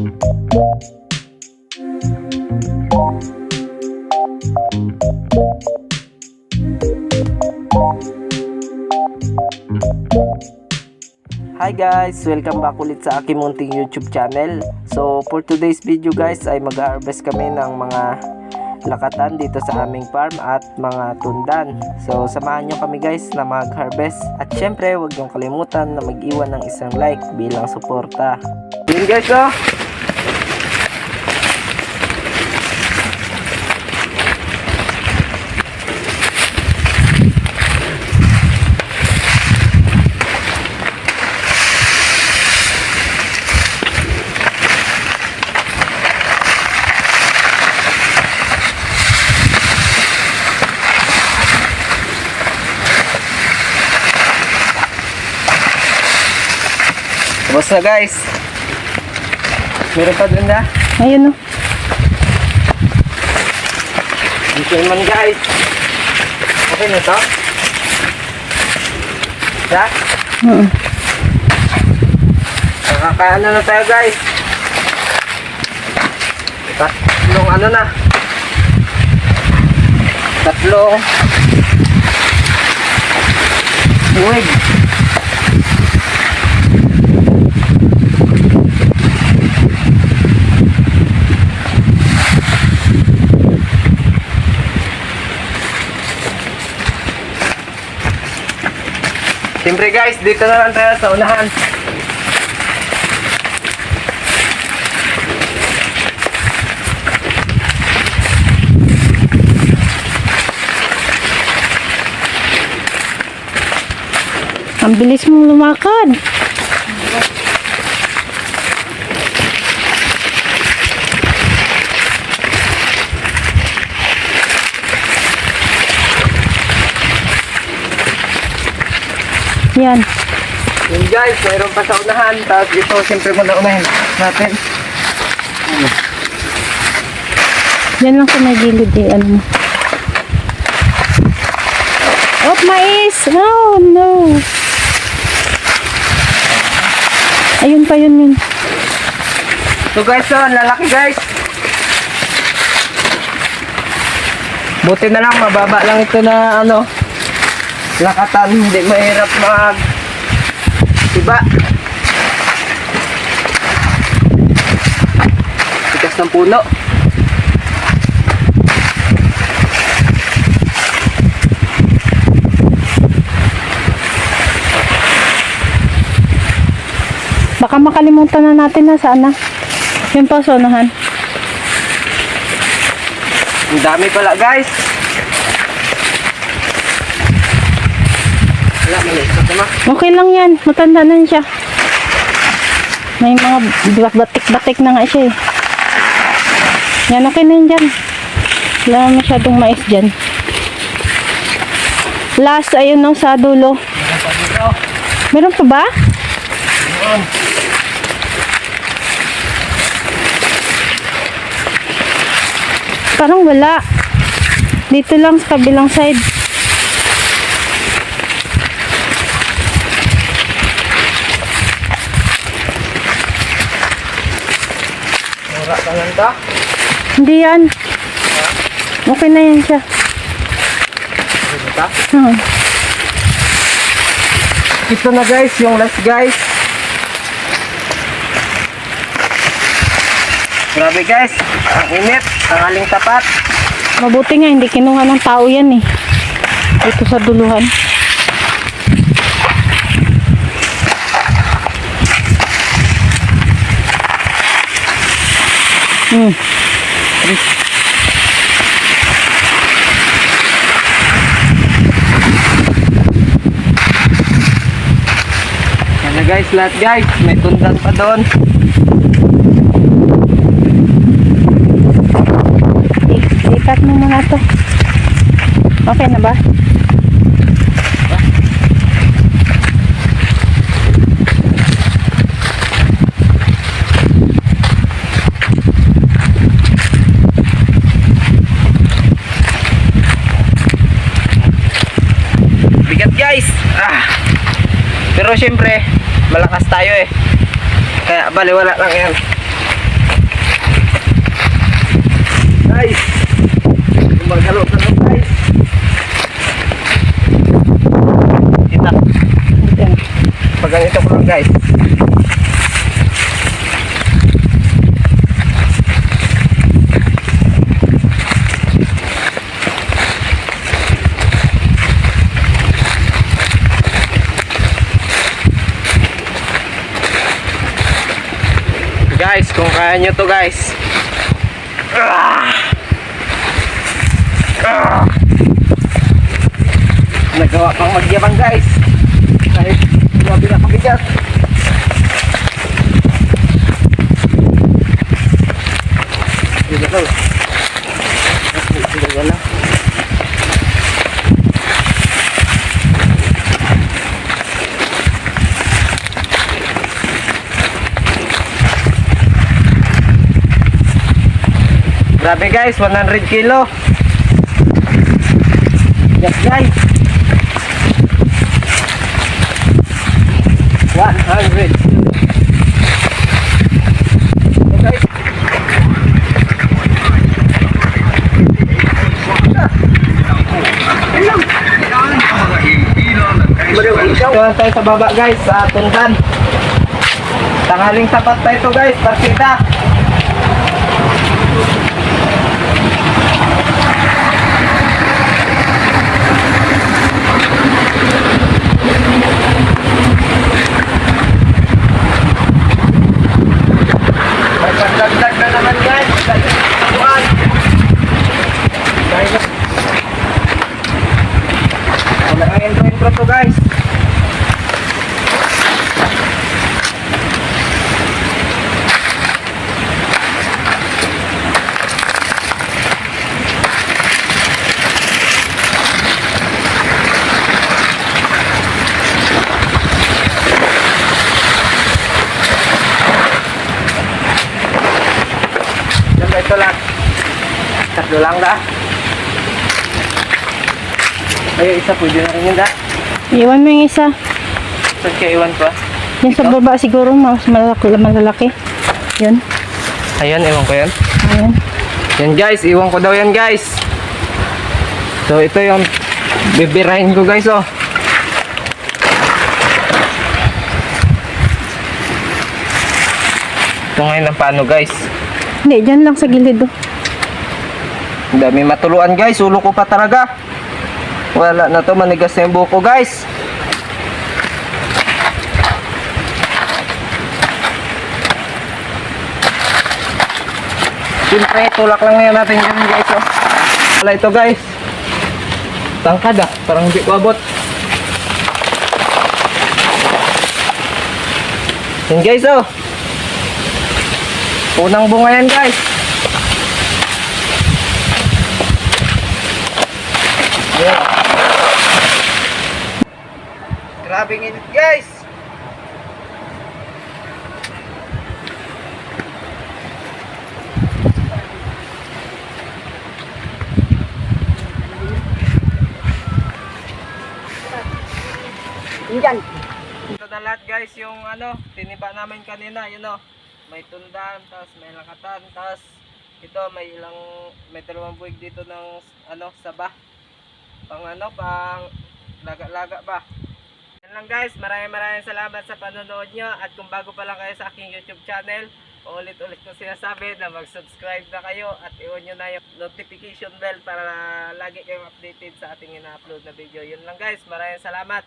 Hi guys! Welcome back ulit sa aking munting YouTube channel. So for today's video guys ay mag-harvest kami ng mga lakatan dito sa aming farm at mga tundan. So samahan nyo kami guys na mag-harvest. At syempre huwag nyo kalimutan na mag-iwan ng isang like bilang suporta. Yun guys oh! Tapos na guys. Meron pa dun na. Ayun o. Dito naman guys. Okay na to? Ha? Oo. Nakakaano na tayo guys. Tatlong ano na. Tatlong buwig. Siyempre guys, dito na lang tayo sa unahan. Ang bilis mong lumakad. Yan. Yun guys, mayroon pa sa unahan. Tapos ito, siyempre muna unahin natin. Yan lang sa may gilid eh. Ano mo. Oh, mais! Oh, no! Ayun pa yun yun. So guys, ang lalaki guys. Buti na lang, mababa lang ito na ano, lakatan, hindi mahirap mag iba. Tikas ng puno. Baka makalimutan na natin na saan na. Yun pa sa unahan. Ang dami pala guys. Wala, maliit na tama. Okay lang yan. Matanda na siya. May mga batik-batik na nga siya eh. Yan, okay na yun dyan. Wala masyadong mais dyan. Last, ayun no, sa dulo. Meron pa ba? Parang wala. Dito lang sa kabilang side. Mura ka lang ta. Hindi yan. Okay na yan siya. Ta. Hmm. Ito na guys, yung last guys. Grabe guys, ang init, ang aling tapat. Mabuti nga, hindi kinuha ng tao yan eh. Dito sa duluhan. Hmm. Yan na guys, lahat guys, may tundan pa doon. Ikat mo muna to. Okay na ba? syempre, malakas tayo eh. Kaya baliwala lang yan. Guys, gumagalo ka lang guys. Kita. Pag ganito ko lang guys. Kaya nyo to guys. Nagawa pang magyabang guys. Kahit grabe na kabigat. Dito ko. Dito ko Grabe guys, 100 kilo. Yes guys. 100. Okay. Doon tayo sa baba guys, sa tundan. Tanghaling tapat tayo to guys, partida. May pagdagdag na naman guys. Buwan. Dahil na. Wala ang intro intro to guys. Yan ba ito lang? Tatlo lang da. Ay, isa pwede na rin yun da. Iwan mo yung isa. Saan kaya iwan ko? Yan sa baba siguro, mas malaki. malalaki. Yun. Ayan, iwan ko yan. Ayan. Yan guys, iwan ko daw yan guys. So ito yung bibirahin ko guys oh. Ito ngayon ang paano guys. Hindi, dyan lang sa gilid. Oh. Dami matuluan guys, ulo ko pa talaga. Wala na to, manigas na yung buko guys. Siyempre, tulak lang ngayon natin yun guys. Oh. Wala ito guys. Tangkad ah, parang hindi ko. Yan guys oh. Unang bunga yan guys. Ayan. Grabing init guys. Ito na lahat guys, yung ano, tiniba namin kanina, yun o. May tundan, tapos may lakatan, tapos ito may ilang, may dalawang buwig dito ng ano, saba. Pang ano, pang laga-laga ba. Yan lang guys, maraming maraming salamat sa panonood nyo at kung bago pa lang kayo sa aking YouTube channel, ulit-ulit ko sinasabi na mag-subscribe na kayo at i-on nyo na yung notification bell para lagi kayong updated sa ating ina-upload na video. Yun lang guys, maraming salamat.